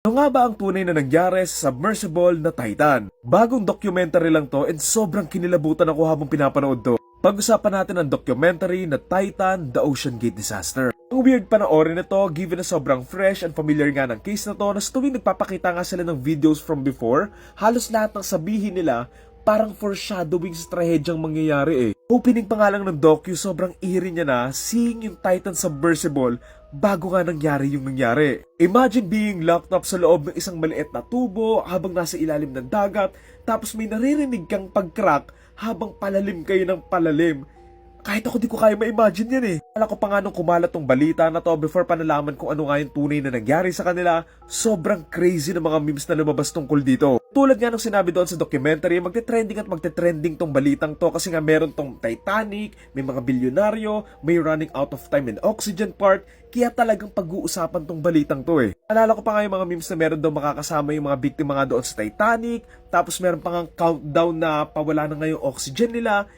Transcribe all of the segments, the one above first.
Ano nga ba ang tunay na nangyari sa submersible na Titan? Bagong documentary lang to and sobrang kinilabutan ako habang pinapanood to. Pag-usapan natin ang documentary na Titan, The Ocean Gate Disaster. Ang weird panoorin nito given na sobrang fresh and familiar nga ng case na to na sa tuwing nagpapakita nga sila ng videos from before, halos lahat ng sabihin nila parang foreshadowing sa trahedyang mangyayari eh. Opening pa nga lang ng docu, sobrang eerie niya na seeing yung Titan submersible bago nga nangyari yung nangyari. Imagine being locked up sa loob ng isang maliit na tubo habang nasa ilalim ng dagat tapos may naririnig kang pag-crack habang palalim kayo ng palalim. Kahit ako di ko kaya ma-imagine yan eh. Alam ko pa nga nung kumalat tong balita na to before pa nalaman kung ano nga yung tunay na nangyari sa kanila, sobrang crazy ng mga memes na lumabas tungkol dito. Tulad nga nung sinabi doon sa documentary, magte-trending at magte-trending tong balitang to kasi nga meron tong Titanic, may mga bilyonaryo, may running out of time and oxygen part, kaya talagang pag-uusapan tong balitang to eh. Alala ko pa nga yung mga memes na meron daw makakasama yung mga biktima nga doon sa Titanic, tapos meron pa nga countdown na pawala na nga yung oxygen nila,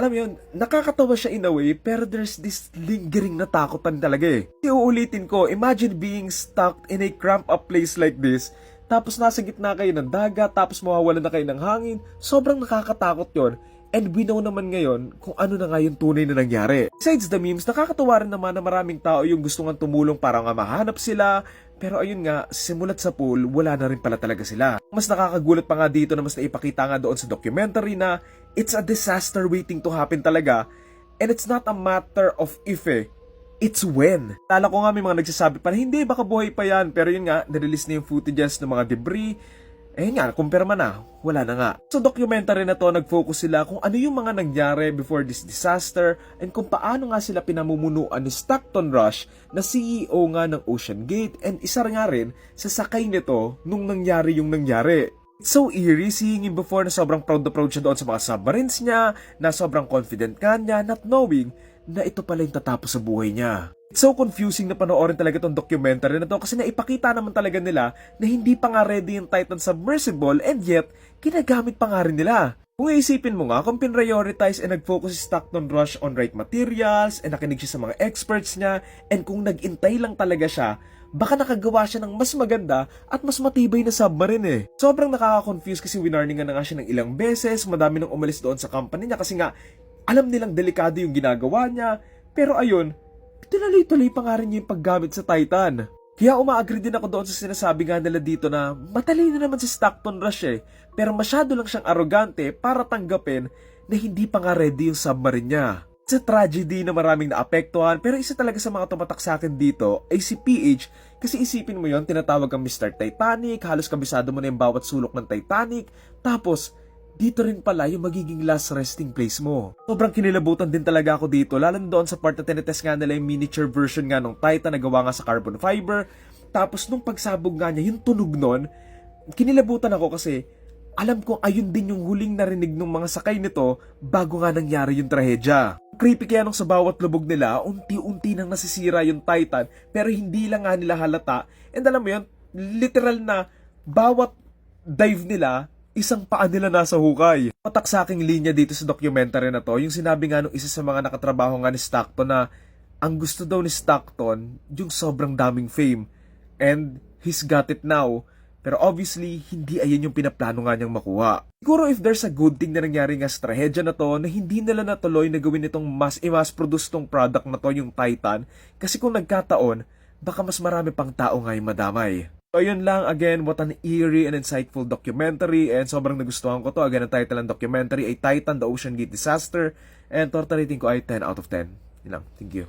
alam mo yun, nakakatawa siya in a way, pero there's this lingering na takutan talaga eh. Iuulitin ko, imagine being stuck in a cramped up place like this, tapos nasa gitna kayo ng dagat, tapos mawawalan na kayo ng hangin, sobrang nakakatakot yon. And we know naman ngayon kung ano na nga yung tunay na nangyari. Besides the memes, nakakatawa rin naman na maraming tao yung gusto nga tumulong para nga mahanap sila, pero ayun nga, simulat sa pool, wala na rin pala talaga sila. Mas nakakagulat pa nga dito na mas naipakita nga doon sa documentary na it's a disaster waiting to happen talaga and it's not a matter of if eh, it's when. Lala ko nga may mga nagsasabi pa na hindi, baka buhay pa yan. Pero yun nga, nirelease na yung footages ng mga debris. Eh nga, kumpirma na, wala na nga. Sa documentary na to, nag-focus sila kung ano yung mga nangyari before this disaster and kung paano nga sila pinamumunuan ni Stockton Rush na CEO nga ng Ocean Gate and isa nga rin sa sakay nito nung nangyari yung nangyari. It's so eerie seeing him before na sobrang proud na proud siya doon sa mga submarines niya, na sobrang confident ka niya, not knowing na ito pala yung tatapos sa buhay niya. It's so confusing na panoorin talaga tong documentary na to kasi naipakita naman talaga nila na hindi pa nga ready yung Titan Submersible and yet, ginagamit pa nga rin nila. Kung iisipin mo nga, kung pinrioritize and nag-focus si Stockton Rush on right materials and nakinig siya sa mga experts niya and kung nag-intay lang talaga siya, baka nakagawa siya ng mas maganda at mas matibay na submarine eh. Sobrang nakaka-confuse kasi winarningan na nga siya ng ilang beses, madami nang umalis doon sa company niya kasi nga alam nilang delikado yung ginagawa niya, pero ayun, Tuloy-tuloy pa nga rin niya yung paggamit sa Titan. Kaya umaagree din ako doon sa sinasabi nga nila dito na matalino naman si Stockton Rush eh, pero masyado lang siyang arogante para tanggapin na hindi pa nga ready yung submarine niya. It's a tragedy na maraming naapektuhan pero isa talaga sa mga tumatak sa akin dito ay si PH kasi isipin mo yon tinatawag kang Mr. Titanic, halos kabisado mo na yung bawat sulok ng Titanic, tapos dito rin pala yung magiging last resting place mo. Sobrang kinilabutan din talaga ako dito, lalo doon sa part na tinetest nga nila yung miniature version nga ng Titan na gawa nga sa carbon fiber. Tapos nung pagsabog nga niya, yung tunog nun, kinilabutan ako kasi alam ko ayun din yung huling narinig ng mga sakay nito bago nga nangyari yung trahedya. Creepy kaya nung sa bawat lubog nila, unti-unti nang nasisira yung Titan pero hindi lang nga nila halata. And alam mo yun, literal na bawat dive nila, isang paa nila nasa hukay. Patak sa aking linya dito sa documentary na to, yung sinabi nga nung isa sa mga nakatrabaho nga ni Stockton na ang gusto daw ni Stockton, yung sobrang daming fame. And he's got it now. Pero obviously, hindi ayan yung pinaplano nga niyang makuha. Siguro if there's a good thing na nangyari nga sa trahedya na to, na hindi nila natuloy na gawin itong mas i-mass produce tong product na to, yung Titan, kasi kung nagkataon, baka mas marami pang tao nga yung madamay. So yun lang, again, what an eerie and insightful documentary and sobrang nagustuhan ko to. Again, ang title ng documentary ay Titan, The Ocean Gate Disaster and total rating ko ay 10 out of 10. Yun lang, thank you.